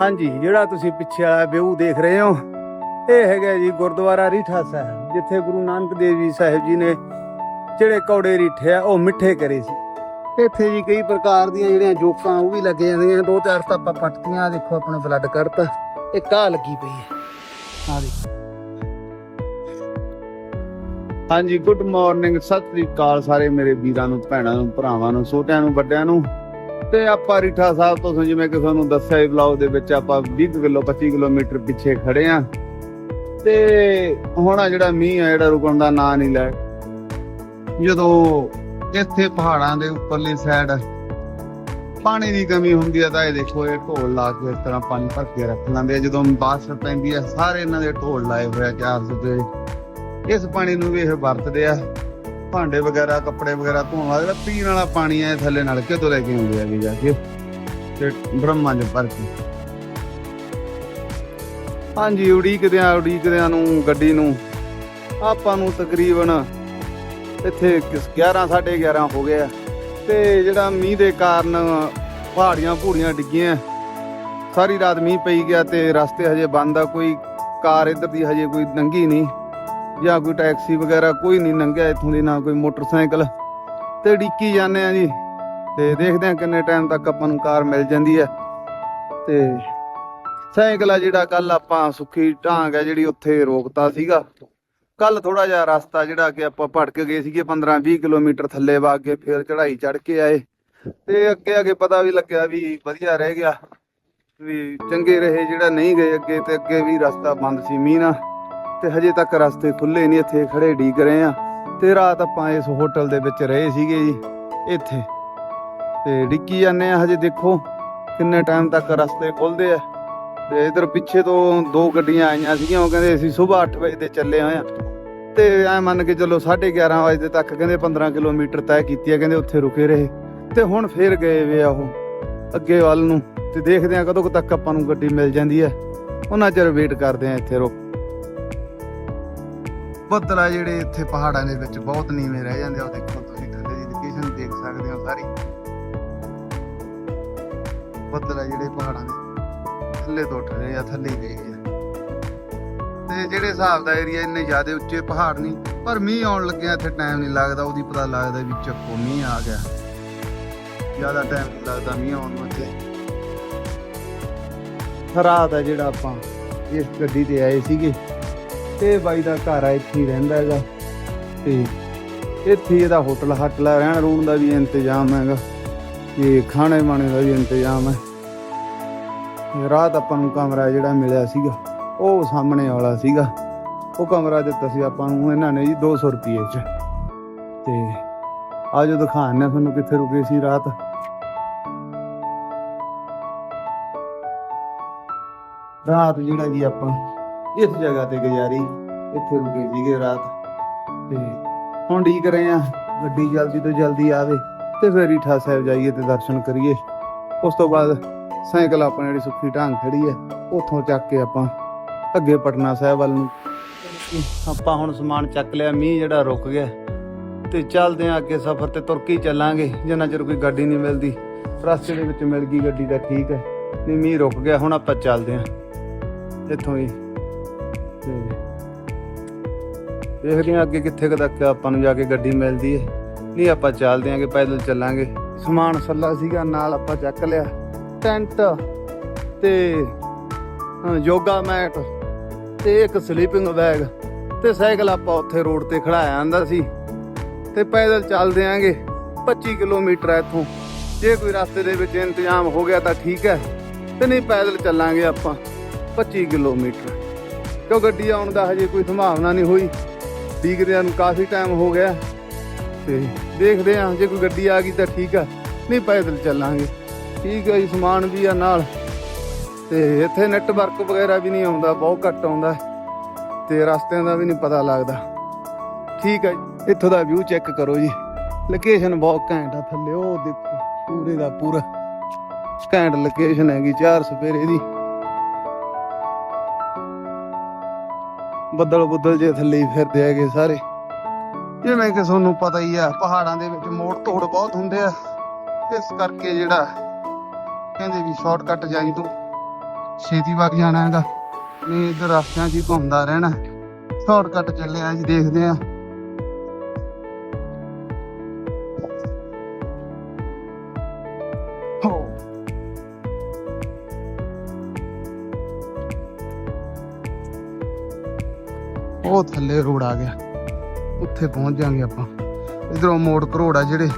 ਹਾਂਜੀ, ਜਿਹੜਾ ਤੁਸੀਂ ਪਿੱਛੇ ਵਾਲਾ ਵਿਊ ਦੇਖ ਰਹੇ ਹੋ, ਇਹ ਹੈਗਾ ਜੀ ਗੁਰਦੁਆਰਾ ਰੀਠਾ ਸਾਹਿਬ, ਜਿੱਥੇ ਗੁਰੂ ਨਾਨਕ ਦੇਵ ਜੀ ਸਾਹਿਬ ਜੀ ਨੇ ਜਿਹੜੇ ਕੌੜੇ ਰੀਠੇ ਆ, ਉਹ ਮਿੱਠੇ ਕਰੇ ਸੀ। ਇੱਥੇ ਜੀ ਕਈ ਪ੍ਰਕਾਰ ਦੀਆਂ ਜਿਹੜੀਆਂ ਜੋਕਾਂ, ਉਹ ਵੀ ਲੱਗੇ ਜਾਂਦੀਆਂ ਦੋ ਚਾਰ ਤਾਂ ਆਪਾਂ ਪੱਟੀਆਂ ਦੇਖੋ ਆਪਣਾ ਬਲੱਡ ਕਰਤਾ, ਇਹ ਆ ਲੱਗੀ ਪਈ ਹੈ। ਆ ਦੇਖੋ। ਹਾਂਜੀ ਗੁੱਡ ਮਾਰਨਿੰਗ ਸਤਿ ਸ੍ਰੀ ਅਕਾਲ ਸਾਰੇ ਮੇਰੇ ਵੀਰਾਂ ਨੂੰ, ਭੈਣਾਂ ਨੂੰ, ਭਰਾਵਾਂ ਨੂੰ ਛੋਟਿਆਂ ਨੂੰ, ਵੱਡਿਆਂ ਨੂੰ। ਤੇ ਆਪਾਂ ਰੀਠਾ ਸਾਹਿਬ ਤੋਂ ਜਿਵੇਂ ਕਿ ਤੁਹਾਨੂੰ ਦੱਸਿਆ ਹੀ ਵਲੌਗ ਦੇ ਵਿੱਚ ਆਪਾਂ 20 ਕਿਲੋ 25 ਕਿਲੋਮੀਟਰ ਪਿੱਛੇ ਖੜੇ ਆ। ਤੇ ਹੁਣ ਆ ਜਿਹੜਾ ਮੀਂਹ ਆ, ਜਿਹੜਾ ਰੁਕਣ ਦਾ ਨਾਂ ਨਹੀਂ ਲੈ। ਜਦੋਂ ਇੱਥੇ ਪਹਾੜਾਂ ਦੇ ਉੱਪਰਲੀ ਸਾਈਡ ਪਾਣੀ ਦੀ ਕਮੀ ਹੁੰਦੀ ਆ ਤਾਂ ਇਹ ਦੇਖੋ, ਇਹ ਢੋਲ ਲਾ ਕੇ ਇਸ ਤਰ੍ਹਾਂ ਪਾਣੀ ਭਰ ਕੇ ਰੱਖ ਲੈਂਦੇ ਆ। ਜਦੋਂ ਬਾਰਿਸ਼ ਪੈਂਦੀ ਆ, ਸਾਰੇ ਇਹਨਾਂ ਦੇ ਢੋਲ ਲਾਏ ਹੋਏ ਆ ਚਾਰ ਇਸ ਪਾਣੀ ਨੂੰ ਵੀ ਇਹ ਵਰਤਦੇ ਆ। ਭਾਂਡੇ ਵਗੈਰਾ, ਕੱਪੜੇ ਵਗੈਰਾ ਧੋਣ ਵਾਲਾ ਜਿਹੜਾ ਪੀਣ ਵਾਲਾ ਪਾਣੀ ਹੈ ਥੱਲੇ ਨਲਕੇ ਤੋਂ ਲੈ ਕੇ ਆਉਂਦੇ ਆ ਜਾ ਕੇ। ਤੇ ਬ੍ਰਹਮਾਂ ਚ ਭਰ ਕੇ। ਹਾਂਜੀ, ਉਡੀਕਦਿਆਂ ਉਡੀਕਦਿਆਂ ਨੂੰ, ਗੱਡੀ ਨੂੰ, ਆਪਾਂ ਨੂੰ ਤਕਰੀਬਨ ਇੱਥੇ 11 11:30 ਹੋ ਗਿਆ। ਆ ਤੇ ਜਿਹੜਾ ਮੀਂਹ ਦੇ ਕਾਰਨ ਪਹਾੜੀਆਂ ਭੂੜੀਆਂ ਡਿੱਗੀਆਂ। ਸਾਰੀ ਰਾਤ ਮੀਂਹ ਪਈ ਗਿਆ ਤੇ ਰਸਤੇ ਹਜੇ ਬੰਦ ਆ, ਕੋਈ ਕਾਰ ਇੱਧਰ ਦੀ ਹਜੇ ਕੋਈ ਨੰਗੀ ਨਹੀਂ। ਜਾਂ ਕੋਈ ਟੈਕਸੀ ਵਗੈਰਾ ਕੋਈ ਨਹੀਂ ਲੰਘਿਆ ਇੱਥੋਂ ਦੀ, ਨਾ ਕੋਈ ਮੋਟਰਸਾਈਕਲ। ਤੇ ਡਿੱਕੀ ਜਾਂਦੇ ਆ ਜੀ। ਤੇ ਦੇਖਦੇ ਆ ਕਿੰਨੇ ਟਾਈਮ ਤੱਕ ਆਪਾਂ ਨੂੰ ਕਾਰ ਮਿਲ ਜਾਂਦੀ ਹੈ। ਤੇ ਸਾਈਕਲ ਆ ਜਿਹੜਾ ਕੱਲ ਆਪਾਂ ਸੁੱਖੀ ਢਾਂਗ ਹੈ, ਜਿਹੜੀ ਉੱਥੇ ਰੋਕਤਾ ਸੀਗਾ। ਕੱਲ ਥੋੜਾ ਜਿਹਾ ਰਸਤਾ ਜਿਹੜਾ ਕਿ ਆਪਾਂ ਭਟਕ ਗਏ ਸੀਗੇ 15 20 ਕਿਲੋਮੀਟਰ ਥੱਲੇ ਵਗ ਕੇ ਫਿਰ ਚੜਾਈ ਚੜ ਕੇ ਆਏ। ਤੇ ਅੱਗੇ ਅੱਗੇ ਪਤਾ ਵੀ ਲੱਗਿਆ ਵੀ ਵਧੀਆ ਰਹਿ ਗਿਆ। ਵੀ ਚੰਗੇ ਰਹੇ, ਜਿਹੜਾ ਨਹੀਂ ਗਏ ਅੱਗੇ ਤੇ ਅੱਗੇ ਵੀ ਰਸਤਾ ਬੰਦ ਸੀ ਮੀਂਹ ਨਾਲ। ਤੇ ਹਜੇ ਤੱਕ ਰਸਤੇ ਖੁੱਲੇ ਨਹੀਂ, ਇੱਥੇ ਖੜੇ ਢੀਕ ਰਹੇ ਆ ਤੇ ਰਾਤ ਆਪਾਂ ਇਸ ਹੋਟਲ ਦੇ ਵਿੱਚ ਰਹੇ ਸੀਗੇ ਜੀ, ਇੱਥੇ। ਤੇ ਡਿੱਕੀ ਜਾਂਦੇ ਆ ਹਜੇ ਦੇਖੋ ਕਿੰਨੇ ਟਾਈਮ ਤੱਕ ਰਸਤੇ ਖੁੱਲਦੇ ਆ। ਤੇ ਇਧਰ ਪਿੱਛੇ ਤੋਂ ਦੋ ਗੱਡੀਆਂ ਆਈਆਂ ਸੀਗੀਆਂ, ਉਹ ਕਹਿੰਦੇ ਅਸੀਂ ਸਵੇਰ 8 ਵਜੇ ਦੇ ਚੱਲੇ ਹੋਏ ਆ ਤੇ ਐ ਮੰਨ ਕੇ ਚੱਲੋ 11:30 ਵਜੇ ਤੱਕ ਕਹਿੰਦੇ 15 ਕਿਲੋਮੀਟਰ ਤੈਅ ਕੀਤੀ ਆ, ਕਹਿੰਦੇ ਉੱਥੇ ਰੁਕੇ ਰਹੇ। ਤੇ ਹੁਣ ਫੇਰ ਗਏ ਵੇ ਆ ਉਹ, ਅੱਗੇ ਵੱਲ ਨੂੰ। ਤੇ ਦੇਖਦੇ ਆ ਕਦੋਂ ਤੱਕ ਆਪਾਂ ਨੂੰ ਗੱਡੀ ਮਿਲ ਜਾਂਦੀ ਹੈ। ਉਹਨਾਂ ਚਿਰ ਵੇਟ ਕਰਦੇ ਆ ਇੱਥੇ ਰੁਕ ਬੱਦਲ ਆ ਜਿਹੜੇ ਇੱਥੇ ਪਹਾੜਾਂ ਦੇ ਵਿੱਚ ਬਹੁਤ ਨੀਵੇਂ ਰਹਿ ਜਾਂਦੇ ਆ, ਉਹ ਦੇਖੋ ਤੁਸੀਂ ਥੱਲੇ ਦੀ ਲੋਕੇਸ਼ਨ ਦੇਖ ਸਕਦੇ ਹੋ ਸਾਰੀ। ਬੱਦਲ ਆ ਜਿਹੜੇ ਪਹਾੜਾਂ ਦੇ ਥੱਲੇ ਤੋਂ ਉੱਠ ਰਹੇ ਆ, ਥੱਲੇ ਹੀ ਗਏ ਤੇ ਜਿਹੜੇ ਹਿਸਾਬ ਦਾ ਏਰੀਆ ਇੰਨੇ ਜ਼ਿਆਦਾ ਉੱਚੇ ਪਹਾੜ ਨਹੀਂ, ਪਰ ਮੀਂਹ ਆਉਣ ਲੱਗਿਆ ਇੱਥੇ ਟਾਈਮ ਨਹੀਂ ਲੱਗਦਾ, ਉਹਦੀ ਪਤਾ ਲੱਗਦਾ ਵੀ ਚੱਕੋ ਮੀਂਹ ਆ ਗਿਆ। ਜ਼ਿਆਦਾ ਟਾਈਮ ਨਹੀਂ ਲੱਗਦਾ ਮੀਂਹ ਆਉਣ ਨੂੰ ਇੱਥੇ। ਰਾਤ ਆ ਜਿਹੜਾ ਆਪਾਂ ਇਸ ਗੱਡੀ ਤੇ ਆਏ ਸੀਗੇ। ਤੇ ਬਾਈ ਦਾ ਘਰ ਆ, ਇੱਥੇ ਹੀ ਰਹਿੰਦਾ ਹੈਗਾ। ਤੇ ਇੱਥੇ ਇਹਦਾ ਹੋਟਲ ਹਟਲਾ ਰਹਿਣ ਰੂਣ ਦਾ ਵੀ ਇੰਤਜ਼ਾਮ ਹੈਗਾ। ਤੇ ਖਾਣੇ ਮਾਣੇ ਦਾ ਵੀ ਇੰਤਜ਼ਾਮ ਹੈ। ਰਾਤ ਆਪਾਂ ਨੂੰ ਕਮਰਾ ਜਿਹੜਾ ਮਿਲਿਆ ਸੀਗਾ, ਉਹ ਸਾਹਮਣੇ ਵਾਲਾ ਸੀਗਾ। ਉਹ ਕਮਰਾ ਦਿੱਤਾ ਸੀ ਆਪਾਂ ਨੂੰ ਇਹਨਾਂ ਨੇ ਜੀ 200 ਰੁਪਏ ਚ। ਤੇ ਆਜੋ ਦਿਖਾਣੇ ਤੁਹਾਨੂੰ ਕਿੱਥੇ ਰੁਕੇ ਸੀ ਰਾਤ। ਰਾਤ ਜਿਹੜਾ ਜੀ ਆਪਾਂ ਇਸ ਜਗ੍ਹਾ ਤੇ ਗੁਜ਼ਾਰੀ, ਇੱਥੇ ਰੁਕੇ ਸੀਗੇ ਰਾਤ। ਤੇ ਹੁਣ ਢੀਕ ਰਹੇ ਆ? ਗੱਡੀ ਜਲਦੀ ਤੋਂ ਜਲਦੀ ਆਵੇ ਤੇ ਫਿਰ ਰੀਠਾ ਸਾਹਿਬ ਜਾਈਏ ਤੇ ਦਰਸ਼ਨ ਕਰੀਏ। ਉਸ ਤੋਂ ਬਾਅਦ ਸਾਈਕਲ ਆਪਣੀ ਜਿਹੜੀ ਸੁੱਖੀ ਢਾਂਗ ਖੜੀ ਹੈ ਉੱਥੋਂ ਚੱਕ ਕੇ ਆਪਾਂ ਅੱਗੇ ਪਟਨਾ ਸਾਹਿਬ ਵੱਲ ਨੂੰ। ਆਪਾਂ ਹੁਣ ਸਮਾਨ ਚੱਕ ਲਿਆ, ਮੀਂਹ ਜਿਹੜਾ ਰੁਕ ਗਿਆ। ਤੇ ਚੱਲਦੇ ਆ ਅੱਗੇ ਸਫ਼ਰ ਤੇ ਤੁਰ ਕੇ ਹੀ ਚੱਲਾਂਗੇ, ਜਿੰਨਾ ਚਿਰ ਕੋਈ ਗੱਡੀ ਨਹੀਂ ਮਿਲਦੀ। ਰਸਤੇ ਦੇ ਵਿੱਚ ਮਿਲ ਗਈ ਗੱਡੀ ਤਾਂ ਠੀਕ ਹੈ ਨਹੀਂ ਮੀਂਹ ਰੁਕ ਗਿਆ, ਹੁਣ ਆਪਾਂ ਚੱਲਦੇ ਆ। ਇੱਥੋਂ ਹੀ ਤੇ ਦੇਖਦੇ ਹਾਂ ਅੱਗੇ ਕਿੱਥੇ ਕੁ ਤੱਕ ਆਪਾਂ ਨੂੰ ਜਾ ਕੇ ਗੱਡੀ ਮਿਲਦੀ ਹੈ। ਨਹੀਂ, ਆਪਾਂ ਚੱਲਦੇ ਆਂਗੇ ਪੈਦਲ ਚੱਲਾਂਗੇ। ਸਮਾਨ ਸੱਲਾ ਸੀਗਾ, ਨਾਲ ਆਪਾਂ ਚੱਕ ਲਿਆ। ਟੈਂਟ ਤੇ ਯੋਗਾ ਮੈਟ ਤੇ ਇੱਕ ਸਲੀਪਿੰਗ ਬੈਗ ਤੇ ਸਾਈਕਲ ਆਪਾਂ ਉੱਥੇ ਰੋਡ ਤੇ ਖੜਾਇਆ ਜਾਂਦਾ ਸੀ। ਤੇ ਪੈਦਲ ਚੱਲਦੇ ਆਂਗੇ 25 ਕਿਲੋਮੀਟਰ ਹੈ ਇੱਥੋਂ। ਜੇ ਕੋਈ ਰਸਤੇ ਦੇ ਵਿੱਚ ਇੰਤਜ਼ਾਮ ਹੋ ਗਿਆ ਤਾਂ ਠੀਕ ਹੈ, ਤੇ ਨਹੀਂ ਪੈਦਲ ਚੱਲਾਂਗੇ ਆਪਾਂ 25 ਕਿਲੋਮੀਟਰ। ਕਿਉਂ ਗੱਡੀ ਆਉਣ ਦਾ ਹਜੇ ਕੋਈ ਸੰਭਾਵਨਾ ਨਹੀਂ ਹੋਈ। ਡੀਕਦਿਆਂ ਨੂੰ ਕਾਫੀ ਟਾਈਮ ਹੋ ਗਿਆ ਤੇ ਦੇਖਦੇ ਹਾਂ ਜੇ ਕੋਈ ਗੱਡੀ ਆ ਗਈ ਤਾਂ ਠੀਕ ਆ ਨਹੀਂ ਪੈਦਲ ਚੱਲਾਂਗੇ। ਠੀਕ ਹੈ ਜੀ ਸਮਾਨ ਵੀ ਆ ਨਾਲ। ਤੇ ਇੱਥੇ ਨੈਟਵਰਕ ਵਗੈਰਾ ਵੀ ਨਹੀਂ ਆਉਂਦਾ ਬਹੁਤ ਘੱਟ ਆਉਂਦਾ। ਤੇ ਰਸਤਿਆਂ ਦਾ ਵੀ ਨਹੀਂ ਪਤਾ ਲੱਗਦਾ। ਠੀਕ ਹੈ ਜੀ, ਇੱਥੋਂ ਦਾ ਵਿਊ ਚੈੱਕ ਕਰੋ ਜੀ। ਲੋਕੇਸ਼ਨ ਬਹੁਤ ਘੈਂਟ ਆ ਥੱਲੇ ਉਹ ਦੇਖੋ ਪੂਰੇ ਦਾ ਪੂਰਾ। ਘੈਂਟ ਲੋਕੇਸ਼ਨ ਹੈਗੀ ਚਾਰ ਸਪੇਰੇ ਦੀ। ਬੱਦਲ ਬੁੱਦਲ ਜੇ ਥੱਲੇ ਹੀ ਫਿਰਦੇ ਹੈਗੇ ਸਾਰੇ। ਜਿਵੇਂ ਕਿ ਤੁਹਾਨੂੰ ਪਤਾ ਹੀ ਆ, ਪਹਾੜਾਂ ਦੇ ਵਿੱਚ ਮੋੜ ਤੋੜ ਬਹੁਤ ਹੁੰਦੇ ਆ। ਇਸ ਕਰਕੇ ਜਿਹੜਾ ਕਹਿੰਦੇ ਵੀ ਸ਼ਾਰਟਕਟ ਜਾਈ ਤੂੰ ਛੇਤੀ ਵਗ ਜਾਣਾ ਹੈਗਾ। ਨਹੀਂ ਇੱਧਰ ਰਸਤਿਆਂ 'ਚ ਹੀ ਘੁੰਮਦਾ ਰਹਿਣਾ। ਸ਼ਾਰਟਕਟ ਚੱਲਿਆ ਜੀ, ਦੇਖਦੇ ਆ। ਉਹ ਥੱਲੇ ਰੋਡ ਆ ਗਿਆ। ਉੱਥੇ ਪਹੁੰਚ ਜਾਾਂਗੇ ਆਪਾਂ। ਇਧਰੋਂ ਮੋੜ ਕਰੋੜ ਆ ਜਿਹੜੇ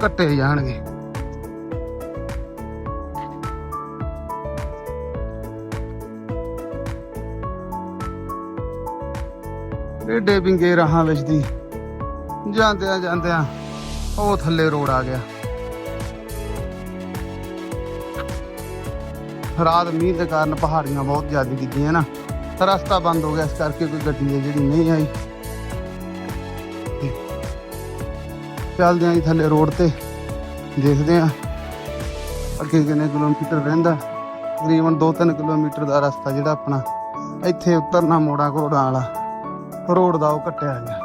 ਕੱਟੇ ਜਾਣਗੇ। ਡੇਡੇ ਵਿੰਗੇ ਰਾਹਾਂ ਵਿੱਚ ਦੀ ਜਾਂਦਿਆਂ ਜਾਂਦਿਆਂ ਉਹ ਥੱਲੇ ਰੋਡ ਆ ਗਿਆ। ਰਾਤ ਮੀਂਹ ਦੇ ਕਾਰਨ ਪਹਾੜੀਆਂ ਬਹੁਤ ਜ਼ਿਆਦਾ ਡਿੱਗੀਆਂ ਨਾ। ਰਸਤਾ ਬੰਦ ਹੋ ਗਿਆ ਇਸ ਕਰਕੇ ਕੋਈ ਗੱਡੀ ਹੈ ਜਿਹੜੀ ਨਹੀਂ ਆਈ। ਚੱਲਦੇ ਆਂ ਜੀ ਥੱਲੇ ਰੋਡ ਤੇ। ਦੇਖਦੇ ਆਂ ਅੱਗੇ ਕਿੰਨੇ ਕਿਲੋਮੀਟਰ ਰਹਿੰਦਾ। ਤਕਰੀਬਨ 2-3 ਕਿਲੋਮੀਟਰ ਦਾ ਰਸਤਾ ਜਿਹੜਾ ਆਪਣਾ ਇੱਥੇ ਉਤਰਨਾ ਮੋੜਾ ਘੋੜਾ ਵਾਲਾ। ਰੋਡ ਦਾ ਉਹ ਕੱਟਿਆ ਗਿਆ।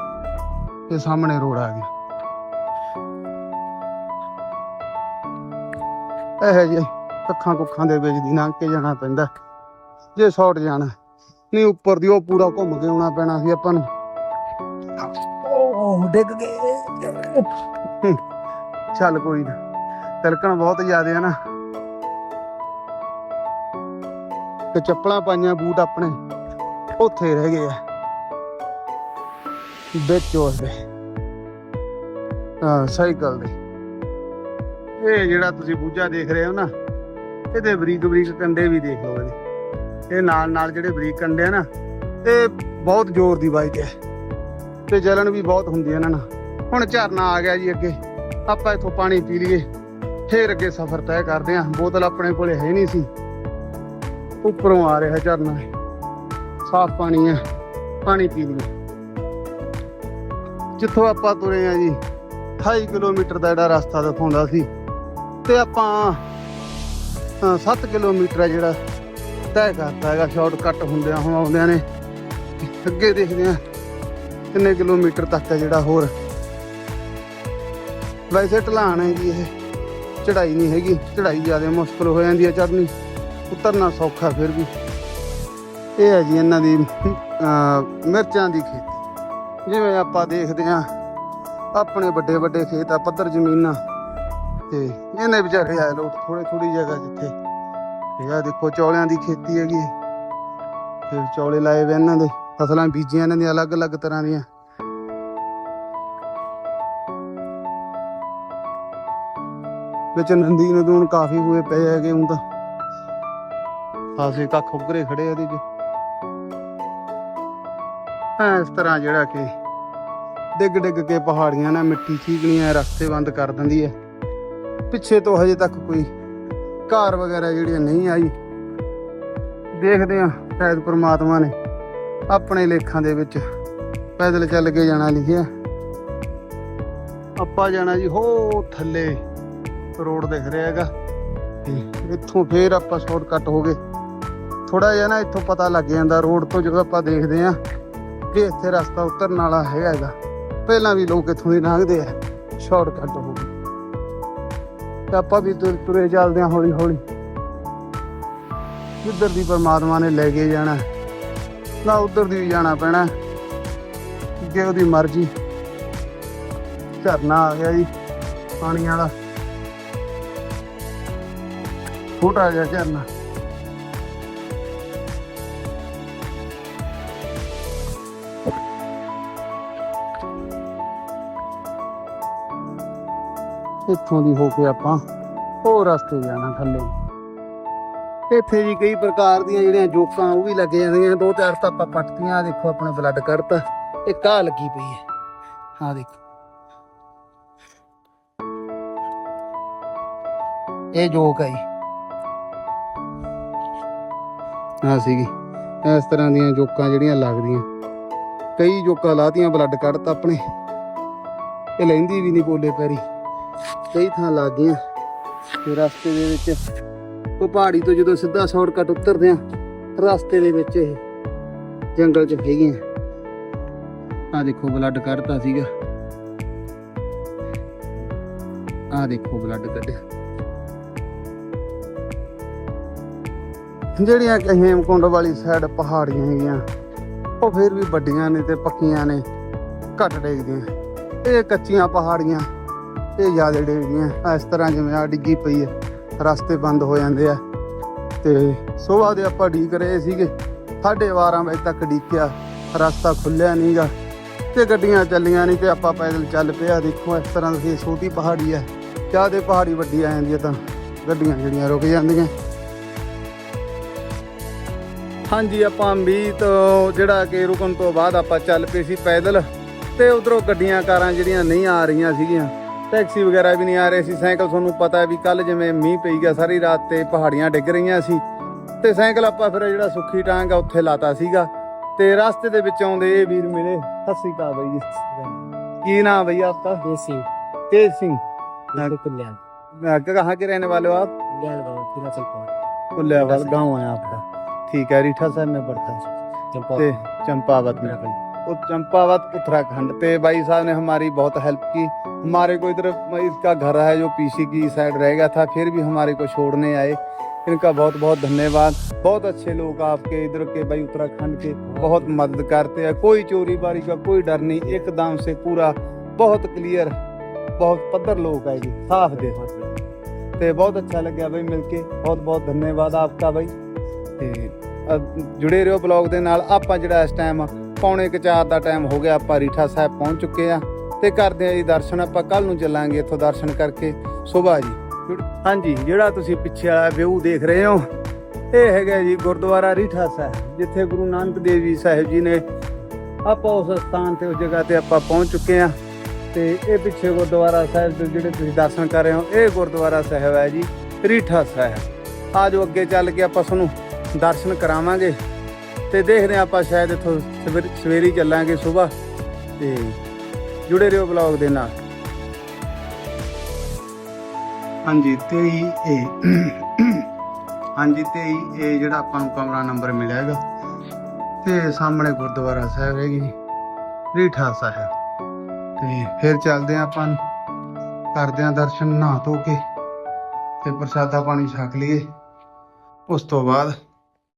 ਤੇ ਸਾਹਮਣੇ ਰੋਡ ਆ ਗਿਆ। ਇਹ ਜੀ ਅੱਖਾਂ ਕੁੱਖਾਂ ਦੇ ਵਿੱਚ ਦੀ ਲੰਘ ਕੇ ਜਾਣਾ ਪੈਂਦਾ। ਜੇ ਸ਼ਾਰਟ ਜਾਣਾ। ਨਹੀਂ ਉੱਪਰ ਦੀ ਉਹ ਪੂਰਾ ਘੁੰਮ ਕੇ ਆਉਣਾ ਪੈਣਾ ਸੀ ਆਪਾਂ ਨੂੰ। ਉਹ ਡਿੱਗ ਗਏ। ਚੱਲ ਕੋਈ ਨਾ। ਤਿਲਕਣ ਬਹੁਤ ਜ਼ਿਆਦਾ ਹੈ ਨਾ। ਤੇ ਚੱਪਲਾਂ ਪਾਈਆਂ ਬੂਟ ਆਪਣੇ। ਉੱਥੇ ਰਹਿ ਗਏ ਆ। ਵਿੱਚ ਉਸ ਦੇ। ਹਾਂ ਸਾਈਕਲ ਦੇ। ਇਹ ਜਿਹੜਾ ਤੁਸੀਂ ਬੂਝਾ ਦੇਖ ਰਹੇ ਹੋ ਨਾ ਇਹਦੇ ਬਰੀਕ ਬਰੀਕ ਕੰਡੇ ਵੀ ਦੇਖ ਲਓ ਇਹਦੇ। ਇਹ ਨਾਲ ਨਾਲ ਜਿਹੜੇ ਬਰੀਕ ਕੰਡੇ ਆ ਨਾ, ਇਹ ਬਹੁਤ ਜ਼ੋਰ ਦੀ ਬਾਈਕ ਹੈ ਤੇ ਜਲਨ ਵੀ ਬਹੁਤ ਹੁੰਦੀ ਹੈ ਇਹਨਾਂ ਨਾਲ। ਹੁਣ ਝਰਨਾ ਆ ਗਿਆ ਜੀ ਅੱਗੇ, ਆਪਾਂ ਇੱਥੋਂ ਪਾਣੀ ਪੀ ਲਈਏ, ਫੇਰ ਅੱਗੇ ਸਫ਼ਰ ਤੈਅ ਕਰਦੇ ਆਂ ਬੋਤਲ ਆਪਣੇ ਕੋਲੇ ਹੈ ਨਹੀਂ ਸੀ। ਉੱਪਰੋਂ ਆ ਰਿਹਾ ਝਰਨਾ। ਸਾਫ਼ ਪਾਣੀ ਹੈ, ਪਾਣੀ ਪੀ ਲਈਏ। ਜਿੱਥੋਂ ਆਪਾਂ ਤੁਰੇ ਆ ਜੀ 28 ਕਿਲੋਮੀਟਰ ਦਾ ਜਿਹੜਾ ਰਸਤਾ ਦਿਖਾਉਂਦਾ ਸੀ, ਤੇ ਆਪਾਂ 7 ਕਿਲੋਮੀਟਰ ਹੈ ਜਿਹੜਾ ਤੈਅ ਕਰਤਾ ਹੈਗਾ ਸ਼ਾਰਟਕਟ ਹੁੰਦਿਆਂ ਹੁਣ ਆਉਂਦਿਆਂ ਨੇ। ਅੱਗੇ ਦੇਖਦੇ ਆ ਕਿੰਨੇ ਕਿਲੋਮੀਟਰ ਤੱਕ ਹੈ ਜਿਹੜਾ ਹੋਰ। ਵੈਸੇ ਢਲਾਣ ਹੈ ਜੀ ਇਹ ਚੜਾਈ ਨਹੀਂ ਹੈਗੀ ਚੜਾਈ ਜ਼ਿਆਦਾ ਮੁਸ਼ਕਲ ਹੋ ਜਾਂਦੀ ਹੈ ਚੜਨੀ ਉਤਰਨਾ ਸੌਖਾ ਫਿਰ ਵੀ। ਇਹ ਹੈ ਜੀ ਇਹਨਾਂ ਦੀ ਮਿਰਚਾਂ ਦੀ ਖੇਤੀ। ਜਿਵੇਂ ਆਪਾਂ ਦੇਖਦੇ ਆ ਆਪਣੇ ਵੱਡੇ ਵੱਡੇ ਖੇਤ ਆ, ਪੱਧਰ ਜ਼ਮੀਨਾਂ, ਤੇ ਇਹਨੇ ਵਿਚਾਰੇ ਆਏ ਲੋਕ ਥੋੜੇ ਥੋੜੀ ਜਗ੍ਹਾ ਜਿੱਥੇ ਇਹ ਆ, ਦੇਖੋ ਚੌਲਿਆਂ ਦੀ ਖੇਤੀ ਹੈਗੀ। ਫਿਰ ਚੌਲੇ ਲਾਏ ਵੇ ਇਹਨਾਂ ਦੇ। ਫਸਲਾਂ ਬੀਜੀਆਂ ਇਹਨਾਂ ਦੀਆਂ ਅਲੱਗ-ਅਲੱਗ ਤਰ੍ਹਾਂ ਦੀਆਂ। ਵਿੱਚ ਨੰਦੀ ਨਦੂਣ ਕਾਫੀ ਹੋਏ ਪਏ ਹੈਗੇ ਹੁਣ ਤਾਂ। ਖਾਸੇ ਕੱਖ ਉੱਗਰੇ ਖੜੇ ਇਹਦੇ 'ਚ। ਐਂ ਇਸ ਤਰ੍ਹਾਂ ਜਿਹੜਾ ਕਿ ਡਿੱਗ ਡਿੱਗ ਕੇ ਪਹਾੜੀਆਂ ਨਾਲ ਮਿੱਟੀ ਚੀਕਣੀਆਂ ਰਸਤੇ ਬੰਦ ਕਰ ਦਿੰਦੀ ਹੈ। ਪਿੱਛੇ ਤੋਂ ਹਜੇ ਤੱਕ ਕੋਈ ਘਰ ਵਗੈਰਾ ਜਿਹੜੀਆਂ ਨਹੀਂ ਆਈ, ਦੇਖਦੇ ਆ ਸ਼ਾਇਦ ਪ੍ਰਮਾਤਮਾ ਨੇ ਆਪਣੇ ਲੇਖਾਂ ਦੇ ਵਿੱਚ ਪੈਦਲ ਚੱਲ ਕੇ ਜਾਣਾ ਲਿਖਿਆ। ਆਪਾਂ ਜਾਣਾ ਜੀ ਹੋ ਥੱਲੇ ਰੋਡ ਦਿਖ ਰਿਹਾ ਹੈਗਾ। ਤੇ ਇੱਥੋਂ ਫੇਰ ਆਪਾਂ ਸ਼ਾਰਟਕਟ ਹੋ ਗਏ। ਥੋੜਾ ਜਿਹਾ ਨਾ ਇੱਥੋਂ ਪਤਾ ਲੱਗ ਜਾਂਦਾ, ਰੋਡ ਤੋਂ ਜਦੋਂ ਆਪਾਂ ਦੇਖਦੇ ਆ ਕਿ ਇੱਥੇ ਰਸਤਾ ਉਤਰਨ ਵਾਲਾ ਹੈਗਾ ਹੈਗਾ। ਪਹਿਲਾਂ ਵੀ ਲੋਕ ਇੱਥੋਂ ਦੀ ਲੰਘਦੇ ਆ ਸ਼ਾਰਟਕਟ ਹੋ ਗਏ ਤੇ ਆਪਾਂ ਵੀ ਤੁਰ ਤੁਰੇ ਚੱਲਦੇ ਹਾਂ ਹੌਲੀ ਹੌਲੀ। ਜਿੱਧਰ ਦੀ ਪਰਮਾਤਮਾ ਨੇ ਲੈ ਕੇ ਜਾਣਾ ਨਾ ਉਧਰ ਦੀ ਵੀ ਜਾਣਾ ਪੈਣਾ ਜੇ ਉਹਦੀ ਮਰਜ਼ੀ। ਝਰਨਾ ਆ ਗਿਆ ਜੀ, ਪਾਣੀ ਵਾਲਾ। ਛੋਟਾ ਜਿਹਾ ਝਰਨਾ। ਇੱਥੋਂ ਦੀ ਹੋ ਕੇ ਆਪਾਂ ਹੋਰ ਰਸਤੇ ਜਾਣਾ ਥੱਲੇ। ਇੱਥੇ ਜੀ ਕਈ ਪ੍ਰਕਾਰ ਦੀਆਂ ਜਿਹੜੀਆਂ ਜੋਕਾਂ ਉਹ ਵੀ ਲੱਗ ਜਾਂਦੀਆਂ, ਦੋ ਚਾਰ ਤਾਂ ਆਪਾਂ ਪੱਟਤੀਆਂ ਦੇਖੋ ਆਪਣੇ ਬਲੱਡ ਕੱਢਤਾ ਇਹ ਆ ਲੱਗੀ ਪਈ ਹੈ। ਹਾਂ ਦੇਖੋ। ਇਹ ਜੋਕ ਹੈ ਜੀ। ਆ ਸੀਗੀ। ਇਸ ਤਰ੍ਹਾਂ ਦੀਆਂ ਜੋਕਾਂ ਜਿਹੜੀਆਂ ਲੱਗਦੀਆਂ। ਕਈ ਜੋਕਾਂ ਲਾਤੀਆਂ ਬਲੱਡ ਕੱਢਤਾ ਆਪਣੇ। ਇਹ ਲੈਂਦੀ ਵੀ ਨਹੀਂ ਬੋਲੇ ਪੈਰੀ। ਕਈ ਥਾਂ ਲੱਗ ਗਈਆਂ। ਤੇ ਰਸਤੇ ਦੇ ਵਿੱਚ ਉਹ ਪਹਾੜੀ ਤੋਂ ਜਦੋਂ ਸਿੱਧਾ ਸ਼ਾਰਟਕਟ ਉਤਰਦੇ ਆ ਰਸਤੇ ਦੇ ਵਿੱਚ ਇਹ ਜੰਗਲ 'ਚ ਹੈਗੀਆਂ ਆ ਦੇਖੋ ਬਲੱਡ ਕੱਢਤਾ ਸੀਗਾ। ਆ ਦੇਖੋ ਬਲੱਡ ਕੱਢਿਆ। ਜਿਹੜੀਆਂ ਕਿ ਹੇਮਕੁੰਡ ਵਾਲੀ ਸਾਈਡ ਪਹਾੜੀਆਂ ਹੈਗੀਆਂ, ਉਹ ਫਿਰ ਵੀ ਵੱਡੀਆਂ ਨੇ ਤੇ ਪੱਕੀਆਂ ਨੇ, ਘੱਟ ਡੇਗਦੀਆਂ ਇਹ ਕੱਚੀਆਂ ਪਹਾੜੀਆਂ ਇਹ ਜ਼ਿਆਦਾ ਡਿੱਗ ਗਈਆਂ ਇਸ ਤਰ੍ਹਾਂ ਜਿਵੇਂ ਆ ਡਿੱਗੀ ਪਈ ਹੈ, ਰਸਤੇ ਬੰਦ ਹੋ ਜਾਂਦੇ ਆ। ਤੇ ਸਵੇਰ ਦੇ ਆਪਾਂ ਡੀਕ ਰਹੇ ਸੀਗੇ 12:30 ਵਜੇ ਤੱਕ ਡੀਕਿਆ ਰਸਤਾ ਖੁੱਲਿਆ ਨਹੀਂਗਾ ਤੇ ਗੱਡੀਆਂ ਚੱਲੀਆਂ ਨਹੀਂ ਤੇ ਆਪਾਂ ਪੈਦਲ ਚੱਲ ਪਿਆ। ਦੇਖੋ ਇਸ ਤਰ੍ਹਾਂ ਦੀ ਛੋਟੀ ਪਹਾੜੀ ਹੈ ਚਾਹ ਦੇ ਪਹਾੜੀ ਵੱਡੀ ਆ ਜਾਂਦੀ ਹੈ ਤਾਂ ਗੱਡੀਆਂ ਜਿਹੜੀਆਂ ਰੁਕ ਜਾਂਦੀਆਂ। ਹਾਂਜੀ, ਆਪਾਂ ਅੰਬੀ ਤੋਂ ਜਿਹੜਾ ਕਿ ਰੁਕਣ ਤੋਂ ਬਾਅਦ ਆਪਾਂ ਚੱਲ ਪਏ ਸੀ ਪੈਦਲ, ਤੇ ਉਧਰੋਂ ਗੱਡੀਆਂ ਕਾਰਾਂ ਜਿਹੜੀਆਂ ਨਹੀਂ ਆ ਰਹੀਆਂ ਸੀਗੀਆਂ। ਟੈਕਸੀ ਵਗੈਰਾ ਵੀ ਨਹੀਂ ਆ ਰਹੇ ਸੀ ਸਾਈਕਲ ਤੁਹਾਨੂੰ ਪਤਾ ਹੈ ਵੀ ਕੱਲ ਜਿਵੇਂ ਮੀਂਹ ਪਈ ਗਿਆ ਸਾਰੀ ਰਾਤ ਤੇ ਪਹਾੜੀਆਂ ਡਿੱਗ ਰਹੀਆਂ ਸੀ ਤੇ ਸਾਈਕਲ ਆਪਾਂ ਫਿਰ ਜਿਹੜਾ ਸੁੱਖੀ ਟਾਂਗ ਆ ਉੱਥੇ ਲਾਤਾ ਸੀਗਾ ਤੇ ਰਸਤੇ ਦੇ ਵਿੱਚ ਆਉਂਦੇ ਇਹ ਵੀਰ ਮਿਲੇ ਸਤਿ ਸ੍ਰੀ ਅਕਾਲ ਬਾਈ ਜੀ ਕੀ ਨਾਮ भैया आपका देसी तेज सिंह लाडू कल्याण अ, कहाँ के रहने वाले हो आप गैल बाबा हिमाचल पहुंच कुल्ल्यावाल गांव है आपका ठीक है रीठा साहब में पड़ता है चंपा ते चंपावत में वो चंपावत उत्तराखंड पे भाई साहब ने हमारी बहुत हेल्प की हमारे को इधर इसका घर है जो पीसी की साइड रह गया था फिर भी हमारे को छोड़ने आए इनका बहुत बहुत धन्यवाद बहुत अच्छे लोग आपके इधर के भाई उत्तराखंड के बहुत मदद करते हैं कोई चोरी बारी का कोई डर नहीं एकदम से पूरा बहुत क्लियर बहुत पद्धर लोग है जी साफ दे ਤੇ ਬਹੁਤ ਅੱਛਾ ਲੱਗਿਆ ਬਈ ਮਿਲ ਕੇ ਬਹੁਤ ਬਹੁਤ ਧੰਨਵਾਦ ਆਪਕਾ ਬਈ ਤੇ ਅ, ਜੁੜੇ ਰਹੋ ਬਲੌਗ ਦੇ ਨਾਲ ਆਪਾਂ ਜਿਹੜਾ ਇਸ ਟਾਈਮ ਪੌਣੇ ਕੁ ਚਾਰ ਦਾ ਟਾਈਮ ਹੋ ਗਿਆ ਆਪਾਂ ਰੀਠਾ ਸਾਹਿਬ ਪਹੁੰਚ ਚੁੱਕੇ ਆ ਤੇ ਕਰਦੇ ਆ ਜੀ ਦਰਸ਼ਨ, ਆਪਾਂ ਕੱਲ ਨੂੰ ਚੱਲਾਂਗੇ ਇੱਥੋਂ ਦਰਸ਼ਨ ਕਰਕੇ। ਸੁਬਾਹ ਜੀ। ਹਾਂਜੀ, ਜਿਹੜਾ ਤੁਸੀਂ ਪਿੱਛੇ ਵਾਲਾ ਵਿਊ ਦੇਖ ਰਹੇ ਹੋ, ਇਹ ਹੈਗਾ ਜੀ ਗੁਰਦੁਆਰਾ ਰੀਠਾ ਸਾਹਿਬ, ਜਿੱਥੇ ਗੁਰੂ ਨਾਨਕ ਦੇਵ ਜੀ ਸਾਹਿਬ ਜੀ ਨੇ ਆਪਾਂ ਉਸ ਸਥਾਨ ਤੇ, ਉਸ ਜਗ੍ਹਾ ਤੇ ਆਪਾਂ ਪਹੁੰਚ ਚੁੱਕੇ ਆ। ਤੇ ਇਹ ਪਿੱਛੇ ਗੁਰਦੁਆਰਾ ਸਾਹਿਬ ਦੇ ਜਿਹੜੇ ਤੁਸੀਂ ਦਰਸ਼ਨ ਕਰ ਰਹੇ ਹੋ, ਇਹ ਗੁਰਦੁਆਰਾ ਸਾਹਿਬ ਹੈ ਜੀ ਰੀਠਾ ਸਾਹਿਬ। ਆਜੋ ਅੱਗੇ ਚੱਲ ਕੇ ਆਪਾਂ ਤੁਹਾਨੂੰ ਦਰਸ਼ਨ ਕਰਾਵਾਂਗੇ। ਤੇ ਦੇਖਦੇ ਹਾਂ ਆਪਾਂ ਸ਼ਾਇਦ ਇੱਥੋਂ ਸਵੇਰ- ਸਵੇਰੇ ਚੱਲਾਂਗੇ ਸਵੇਰ ਤੇ ਜੁੜੇ ਰਹੋ ਬਲੌਗ ਦੇ ਨਾਲ। ਹਾਂਜੀ 23 ਏ ਹਾਂਜੀ 23 ਏ ਜਿਹੜਾ ਆਪਾਂ ਨੂੰ ਕਮਰਾ ਨੰਬਰ ਮਿਲਿਆ ਹੈਗਾ, ਤੇ ਸਾਹਮਣੇ ਗੁਰਦੁਆਰਾ ਸਾਹਿਬ ਹੈਗੀ ਰੀਠਾ ਸਾਹਿਬ। ਤੇ ਫਿਰ ਚੱਲਦੇ ਹਾਂ ਆਪਾਂ ਕਰਦੇ ਹਾਂ ਦਰਸ਼ਨ, ਨਹਾ ਧੋ ਕੇ, ਤੇ ਪ੍ਰਸਾਦਾ ਪਾਣੀ ਛਕ ਲਈਏ। ਉਸ ਤੋਂ ਬਾਅਦ